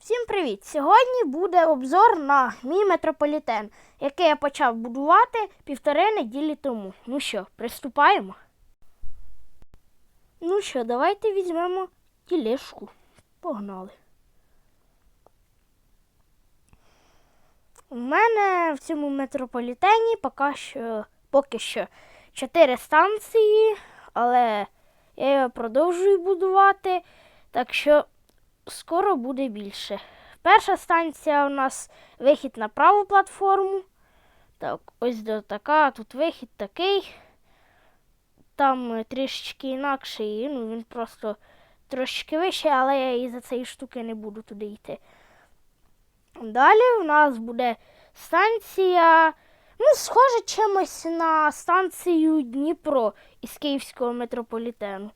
Всім привіт! Сьогодні буде обзор на мій метрополітен, який я почав будувати півтори неділі тому. Ну що, приступаємо? Ну що, давайте візьмемо тілешку. Погнали. У мене в цьому метрополітені поки що, поки що 4 станції, але я його продовжую будувати, так що скоро буде більше. Перша станція у нас вихід на праву платформу. Так, ось до така, тут вихід такий. Там е, трішечки інакший, ну він просто трошечки вищий, але я і за цієї штуки не буду туди йти. Далі в нас буде станція, ну, схоже чимось на станцію Дніпро із Київського метрополітену.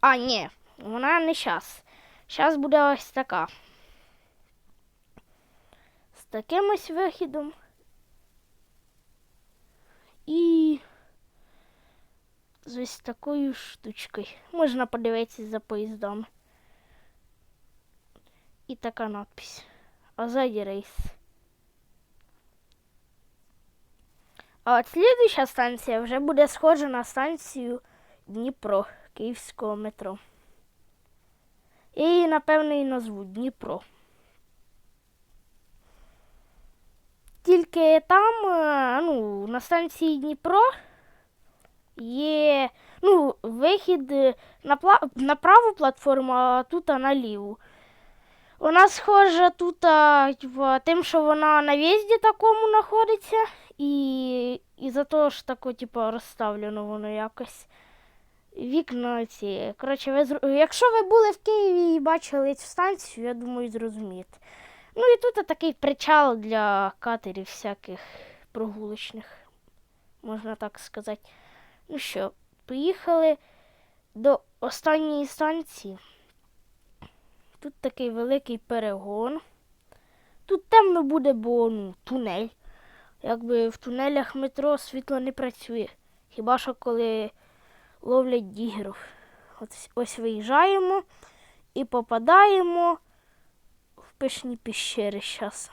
А, ні, вона не щас. Зараз буде ось така. З таким ось вихідом. І з ось такою штучкою. Можна подивитися за поїздами. І така надпись. А ззаді рейс. А от слідуюча станція вже буде схожа на станцію Дніпро Київського метро. Я її, напевно, і назву Дніпро. Тільки там, е, ну, на станції Дніпро є ну, вихід е, на, пла- на праву платформу, а тут на ліву. Вона схожа тут а, тим, що вона на в'їзді такому знаходиться, і, і за того ж тако, типу, розставлено воно якось. Вікна ці. Коротше, ви якщо ви були в Києві і бачили цю станцію, я думаю, зрозумієте. Ну і тут такий причал для катерів всяких прогулочних, можна так сказати. Ну що, поїхали до останньої станції. Тут такий великий перегон. Тут темно буде, бо ну, тунель. Якби в тунелях метро світло не працює. Хіба що коли ловлять дігерів. Ось, ось виїжджаємо і попадаємо в пишні піщери зараз.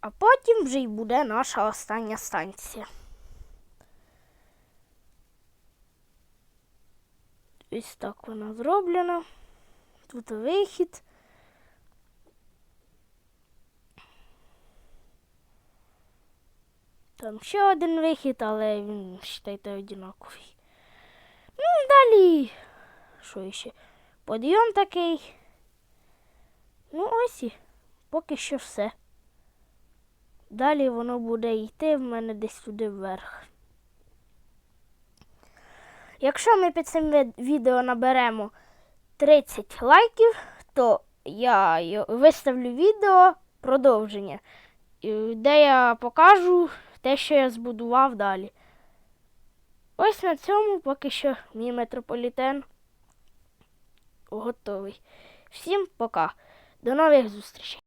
А потім вже й буде наша остання станція. Ось так вона зроблена. Тут вихід. Там ще один вихід, але він, вважайте, одинаковий. Ну, далі. Що ще? Подйом такий. Ну, ось і поки що все. Далі воно буде йти в мене десь туди вверх. Якщо ми під цим відео наберемо 30 лайків, то я виставлю відео продовження, де я покажу те, що я збудував далі. Ось на цьому поки що мій метрополітен готовий. Всім пока. До нових зустрічей.